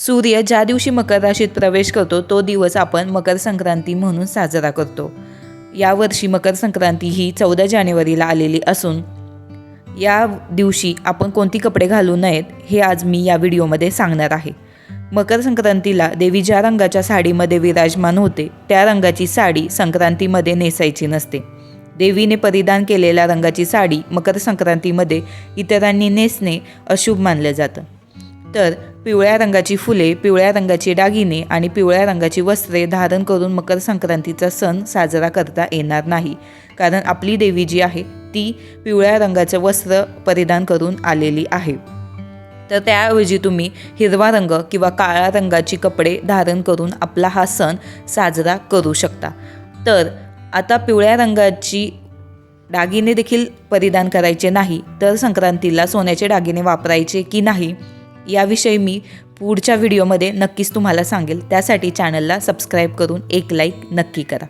सूर्य ज्या दिवशी मकर राशीत प्रवेश करतो तो दिवस आपण मकर संक्रांती म्हणून साजरा करतो. यावर्षी मकर संक्रांती ही चौदा जानेवारीला आलेली असून या दिवशी आपण कोणती कपडे घालू नयेत हे आज मी या व्हिडिओमध्ये सांगणार आहे. मकर संक्रांतीला देवी ज्या रंगाच्या साडीमध्ये विराजमान होते त्या रंगाची साडी संक्रांतीमध्ये नेसायची नसते. देवीने परिधान केलेल्या रंगाची साडी मकर संक्रांतीमध्ये इतरांनी नेसणे अशुभ मानलं जातं. तर पिवळ्या रंगाची फुले पिवळ्या रंगाची दागिने आणि पिवळ्या रंगाची वस्त्रे धारण करून मकर संक्रांतीचा सण साजरा करता येणार नाही. कारण आपली देवी जी आहे ती पिवळ्या रंगाचं वस्त्र परिधान करून आलेली आहे. तर त्याऐवजी तुम्ही हिरवा रंग किंवा काळ्या रंगाची कपडे धारण करून आपला हा सण साजरा करू शकता. तर आता पिवळ्या रंगाची दागिने देखील परिधान करायचे नाही तर संक्रांतीला सोन्याचे दागिने वापरायचे की नाही? याविषयी मी पुढच्या व्हिडिओमध्ये नक्कीच तुम्हाला सांगेल. त्यासाठी चॅनलला सबस्क्राईब करून एक लाईक नक्की करा.